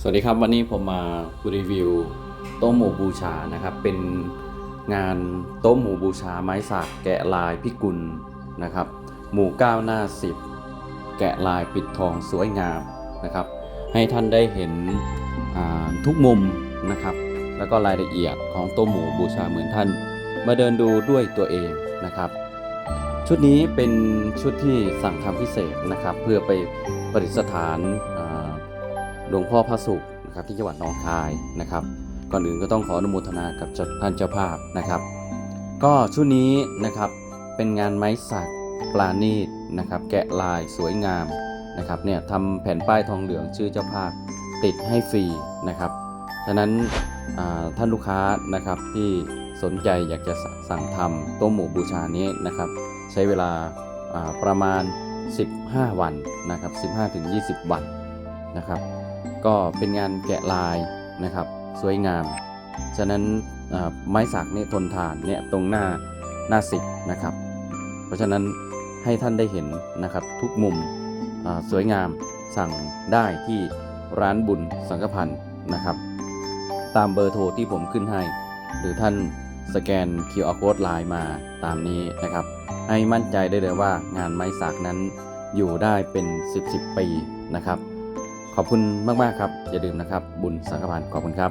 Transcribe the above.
สวัสดีครับวันนี้ผมมารีวิวโต๊ะหมู่บูชานะครับ เป็นงานโต๊ะหมู่บูชาไม้สักแกะลายพิกุลนะครับ หมู่เก้าหน้าสิบแกะลายปิดทองสวยงามนะครับ ให้ท่านได้เห็นทุกมุมนะครับ แล้วก็รายละเอียดของโต๊ะหมู่บูชาเหมือนท่าน มาเดินดูด้วยตัวเองนะครับ ชุดนี้เป็นชุดที่สั่งทำพิเศษนะครับ เพื่อไปประดิษฐานา หลวงพ่อพระสุขนะครับที่จังหวัดหนองคายนะครับ ก่อนอื่นก็ต้องขออนุโมทนากับท่านเจ้าภาพนะครับ ก็ชุดนี้นะครับเป็นงานไม้สักปลาณีตนะครับ แกะลายสวยงามนะครับเนี่ยทำแผ่นป้ายทองเหลืองชื่อเจ้าภาพติดให้ฟรีนะครับฉะนั้นท่านลูกค้านะครับที่สนใจอยากจะสั่งทำโต๊ะหมู่บูชานี้นะครับ ใช้เวลาอ่าประมาณ 15 วันนะครับ 15-20 วันนะครับ ก็เป็นงานแกะลายนะครับ สวยงาม ฉะนั้นไม้สักเนี่ยทนทานเนี่ยตรงหน้าหน้าสิบนะครับ เพราะฉะนั้นให้ท่านได้เห็นนะครับทุกมุมสวยงามสั่งได้ที่ร้านบุญสังกพันธ์นะครับ ตามเบอร์โทรที่ผมขึ้นให้ หรือท่านสแกน QR code ไลน์มาตามนี้นะครับ ให้มั่นใจได้เลยว่างานไม้สักนั้นอยู่ได้เป็น 10 10ปีนะครับ ขอบคุณมาก ๆ ครับ อย่าลืมนะครับ บุญสังฆทานขอบคุณครับ